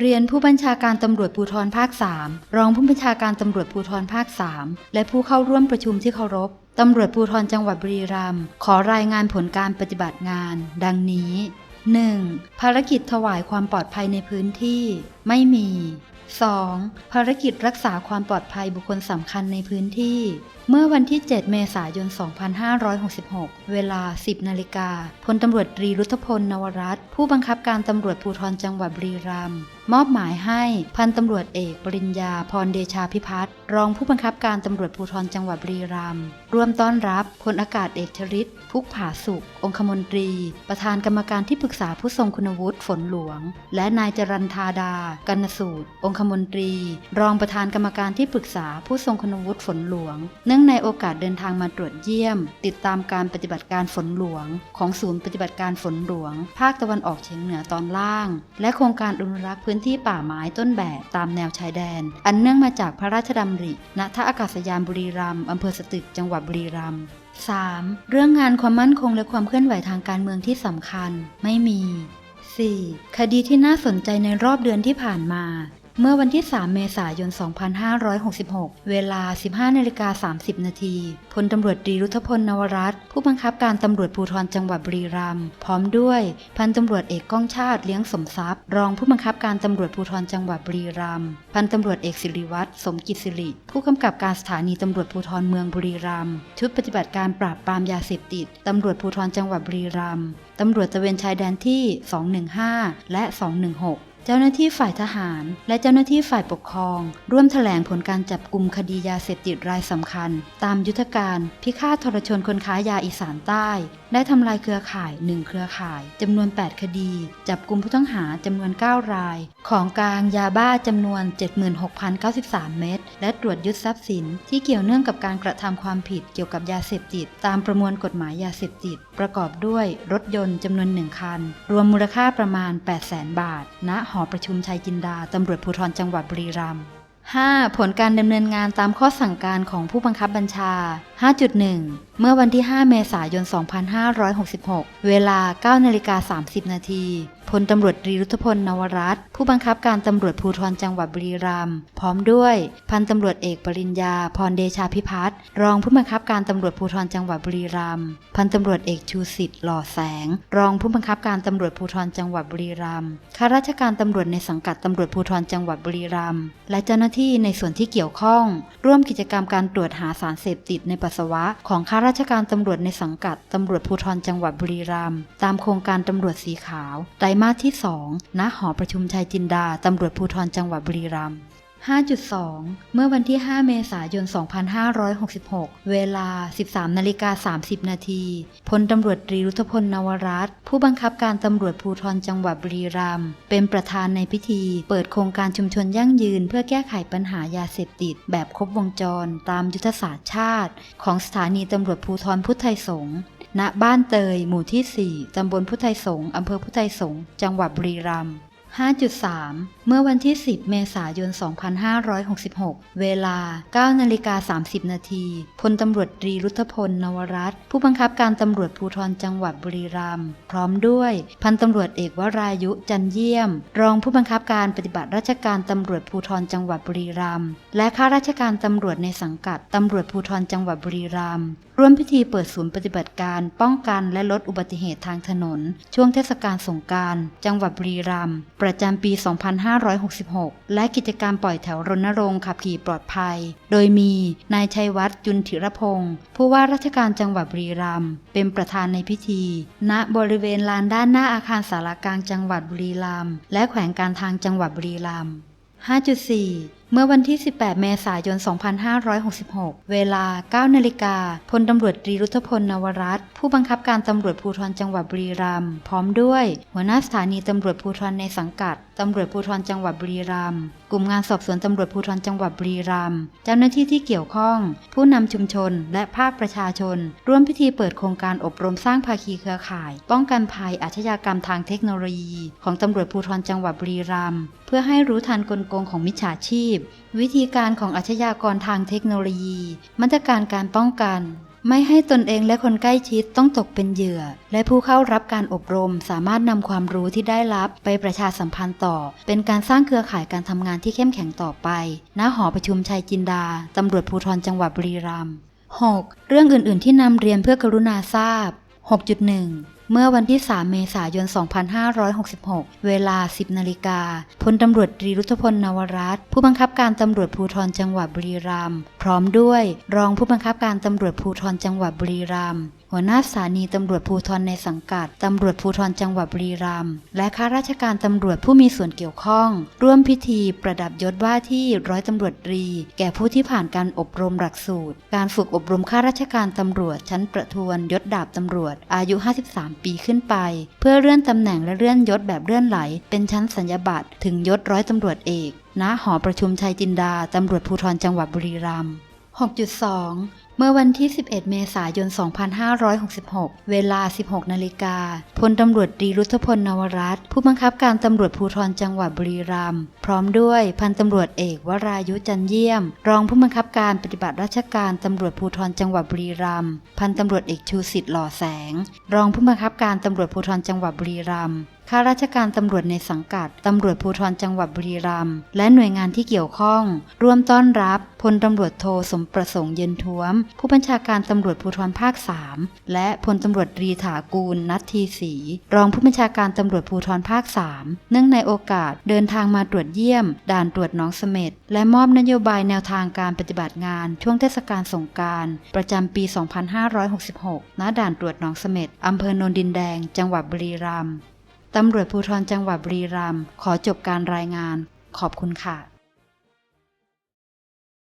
เรียนผู้บัญชาการตำรวจภูธรภาค 3 รองผู้บัญชาการตำรวจภูธรภาค 3 และผู้เข้าร่วมประชุมที่เคารพตำรวจภูธรจังหวัดบุรีรัมย์ขอรายงานผลการปฏิบัติงาน ดังนี้ 1. ภารกิจถวายความปลอดภัยในพื้นที่ ไม่มี 2. ภารกิจรักษาความปลอดภัยบุคคลสำคัญในพื้นที่ เมื่อวันที่ 7 เมษายน 2566 เวลา 10 นาฬิกาพลตำรวจตรีรุทธพลนวรัตน์ผู้บังคับการตำรวจภูธรจังหวัดบุรีรัมย์มอบหมายให้พันตำรวจเอกปริญญาพรเดชาพิพัฒน์รองผู้บังคับการตำรวจภูธรจังหวัดบุรีรัมย์ร่วมต้อนรับพลอากาศเอกชริตพุกผาสุข องคมนตรี ประธานกรรมการที่ปรึกษาผู้ทรงคุณวุฒิฝนหลวง และนายจรันธาดา กันสูตร องคมนตรี รองประธานกรรมการที่ปรึกษาผู้ทรงคุณวุฒิฝนหลวง เนื่องในโอกาสเดินทางมาตรวจเยี่ยม ติดตามการปฏิบัติการฝนหลวง ของศูนย์ปฏิบัติการฝนหลวง ภาคตะวันออกเฉียงเหนือตอนล่าง และโครงการอนุรักษ์พื้นื้นที่ป่าไม้ต้นแบบตามแนวชายแดน อันเนื่องมาจากพระราชดำริ ณ ท่าอากาศยานบุรีรัมย์อำเภอสตึกจังหวัดบุรีรัมย์ 3. เรื่องงานความมั่นคงและความเคลื่อนไหวทางการเมืองที่สำคัญ ไม่มี 4. คดีที่น่าสนใจในรอบเดือนที่ผ่านมา เมื่อวันที่ 3 เมษายน 2566 เวลา 15นาฬิกา30 นาทีพลตำรวจตรีรุทธพลนวรัตน์ผู้บังคับการตำรวจภูธรจังหวัดบุรีรัมย์พร้อมด้วยพันตำรวจเอกก้องชาติเลี้ยงสมทรัพย์ รองผู้บังคับการตำรวจภูธรจังหวัดบุรีรัมย์พันตำรวจเอกสิริวัตรสมกิจสิริ ผู้กำกับการสถานีตำรวจภูธรเมืองบุรีรัมย์ชุดปฏิบัติการปราบปรามยาเสพติดตำรวจภูธรจังหวัดบุรีรัมย์ตำรวจตะเวนชายแดนที่ 215 และ 216 เจ้าหน้าที่ฝ่ายทหาร และเจ้าหน้าที่ฝ่ายปกครอง ร่วมแถลงผลการจับกลุ่มคดียาเสพติดรายสำคัญ ตามยุทธการพิฆาตทรชนคนค้ายาอีสานใต้ ได้ทำลายเครือข่าย1เครือข่ายจำนวน 8 คดี จับกลุ่มผู้ต้องหาจำนวน 9 ราย ของกลางยาบ้าจำนวน 76,093 เม็ดและตรวจยึดทรัพย์สิน ที่เกี่ยวเนื่องกับการกระทำความผิดเกี่ยวกับยาเสพติด ตามประมวลกฎหมายยาเสพติด ประกอบด้วยรถยนต์จำนวนหนึ่งคัน รวมมูลค่าประมาณ 800,000 บาทณหอประชุมชัยจินดาตำรวจภูธรจังหวัดบุรีรัมย์ 5. ผลการดำเนินงานตามข้อสั่งการของผู้บังคับบัญชา 5.1 เมื่อวันที่ 5 เมษายน 2566 เวลา 9นาฬิกา30 นาที พลตำรวจรีรุทธพลนวรัตผู้บังคับการตำรวจภูธรจังหวัดบุรีรัมย์พร้อมด้วยพันตำรวจเอกปริญญา พรเดชาพิพัฒน์รองผู้บังคับการตำรวจภูธรจังหวัดบุรีรัมย์พันตำรวจเอกชูสิทธิ์หล่อแสง รองผู้บังคับการตำรวจภูธรจังหวัดบุรีรัมย์ข้าราชการตำรวจในสังกัดตำรวจภูธรจังหวัดบุรีรัมย์และเจ้าหน้าที่ในส่วนที่เกี่ยวข้อง ร่วมกิจกรรมการตรวจหาสารเสพติดในปัสสาวะ ของข้าราชการตำรวจในสังกัดตำรวจภูธรจังหวัดบุรีรัมย์ตามโครงการตำรวจสีขาวไตรมาสที่2ณหอประชุมชัยจินดา ตำรวจภูธรจังหวัดบุรีรัมย์5.2 เมื่อวันที่ 5 เมษายน 2566 เวลา 13นาฬิกา30 นาทีพลตำรวจตรีรุทธพลนวรัตน์ผู้บังคับการตำรวจภูธรจังหวัดบุรีรัมย์เป็นประธานในพิธี เปิดโครงการชุมชนยั่งยืน เพื่อแก้ไขปัญหายาเสพติด แบบครบวงจร ตามยุทธศาสตร์ชาติ ของสถานีตำรวจภูธรพุทธไทยสงฆ์ ณบ้านเตย หมู่ที่ 4 ตำบลพุทธไทยสงฆ์อำเภอพุทธไทยสงฆ์จังหวัดบุรีรัมย์ 5.3 เมื่อวันที่ 10 เมษายน 2566 เวลา 9 นาฬิกา 30 นาที พลตำรวจตรีรุทธพล นวรัตน์ผู้บังคับการตำรวจภูธรจังหวัดบุรีรัมย์ พร้อมด้วย พันตำรวจเอกวรายุ จันเยี่ยม รองผู้บังคับการปฏิบัติราชการตำรวจภูธรจังหวัดบุรีรัมย์ และข้าราชการตำรวจในสังกัดตำรวจภูธรจังหวัดบุรีรัมย์ ร่วมพิธีเปิดศูนย์ปฏิบัติการ ป้องกันและลดอุบัติเหตุทางถนน ช่วงเทศกาลสงกราร จังหวัดบุรีรัมย์ประจำปี 2566 และกิจกรรมปล่อยแถวรณรงค์ขับขี่ปลอดภัย โดยมีนายชัยวัฒน์จุนธิรพงศ์ผู้ว่าราชการจังหวัดบุรีรัมย์เป็นประธานในพิธี ณบริเวณลานด้านหน้าอาคารสารกลางจังหวัดบุรีรัมย์และแขวงการทางจังหวัดบุรีรัมย์5.4 เมื่อวันที่ 18 เมษายน 2566 เวลา 9 นาฬิกา พลตำรวจตรีรุทธพลนวรัตน์ผู้บังคับการตำรวจภูธรจังหวัดบุรีรัมย์พร้อมด้วย หัวหน้าสถานีตำรวจภูธรในสังกัดตำรวจภูธรจังหวัดบุรีรัมย์กลุ่มงานสอบสวนตำรวจภูธรจังหวัดบุรีรัมย์เจ้าหน้าที่ที่เกี่ยวข้อง ผู้นำชุมชน และภาคประชาชน ร่วมพิธีเปิดโครงการอบรมสร้างภาคีเครือข่าย ป้องกันภัยอาชญากรรมทางเทคโนโลยี ของตำรวจภูธรจังหวัดบุรีรัมย์เพื่อให้รู้ทันกลโกงของมิจฉาชีพวิธีการของอาชญากรทางเทคโนโลยี มาตรการการป้องกัน ไม่ให้ตนเองและคนใกล้ชิดต้องตกเป็นเหยื่อ และผู้เข้ารับการอบรมสามารถนำความรู้ที่ได้รับไปประชาสัมพันธ์ต่อ เป็นการสร้างเครือข่ายการทำงานที่เข้มแข็งต่อไป ณ หอประชุมชัยจินดา ตำรวจภูธรจังหวัดบุรีรัมย์ 6. เรื่องอื่น ๆ ที่นำเรียนเพื่อกรุณาทราบ 6.1 เมื่อวันที่ 3 เมษายน 2566 เวลา 10 นาฬิกา พลตำรวจตรีรุทธพลนวรัตน์ผู้บังคับการตำรวจภูธรจังหวัดบุรีรัมย์พร้อมด้วย รองผู้บังคับการตำรวจภูธรจังหวัดบุรีรัมย์ หัวหน้าสถานีตำรวจภูธรในสังกัดตำรวจภูธรจังหวัดบุรีรัมย์และข้าราชการตำรวจผู้มีส่วนเกี่ยวข้อง ร่วมพิธีประดับยศว่าที่ร้อยตำรวจตรี แก่ผู้ที่ผ่านการอบรมหลักสูตร การฝึกอบรมข้าราชการตำรวจ ชั้นประทวนยศดาบตำรวจ อายุ 53 ปีขึ้นไป เพื่อเลื่อนตำแหน่งและเลื่อนยศแบบเลื่อนไหล เป็นชั้นสัญญาบัตรถึงยศร้อยตำรวจเอกณหอประชุมชัยจินดาตำรวจภูธรจังหวัดบุรีรัมย์6.2 เมื่อวันที่ 11 เมษายน 2566 เวลา 16 นาฬิกา พลตำรวจตรีรุทธพลนวรัตน์ผู้บังคับการตำรวจภูธรจังหวัดบุรีรัมย์ พร้อมด้วยพันตำรวจเอกวรายุจันเยี่ยม รองผู้บังคับการปฏิบัติราชการตำรวจภูธรจังหวัดบุรีรัมย์ พันตำรวจเอกชูสิทธิ์หล่อแสง รองผู้บังคับการตำรวจภูธรจังหวัดบุรีรัมย์ ข้าราชการตำรวจในสังกัดตำรวจภูธรจังหวัดบุรีรัมย์และหน่วยงานที่เกี่ยวข้อง ร่วมต้อนรับพลตำรวจโทสมประสงค์เย็นท้วม ผู้บัญชาการตำรวจภูธรภาค 3 และพลตำรวจตรีถากูลนัททีศรีรองผู้บัญชาการตำรวจภูธรภาค 3 เนื่องในโอกาสเดินทางมาตรวจเยี่ยม ด่านตรวจหน้องเสม็ดและมอบนโยบายแนวทางการปฏิบัติงาน ช่วงเทศกาลสงกรารประจำปี 2566 ณ ด่านตรวจหนองเสม็ดอำเภอโนนดินแดง จังหวัดบุรีรัมย์ ตำรวจภูธรจังหวัดบุรีรัมย์ขอจบการรายงาน ขอบคุณค่ะ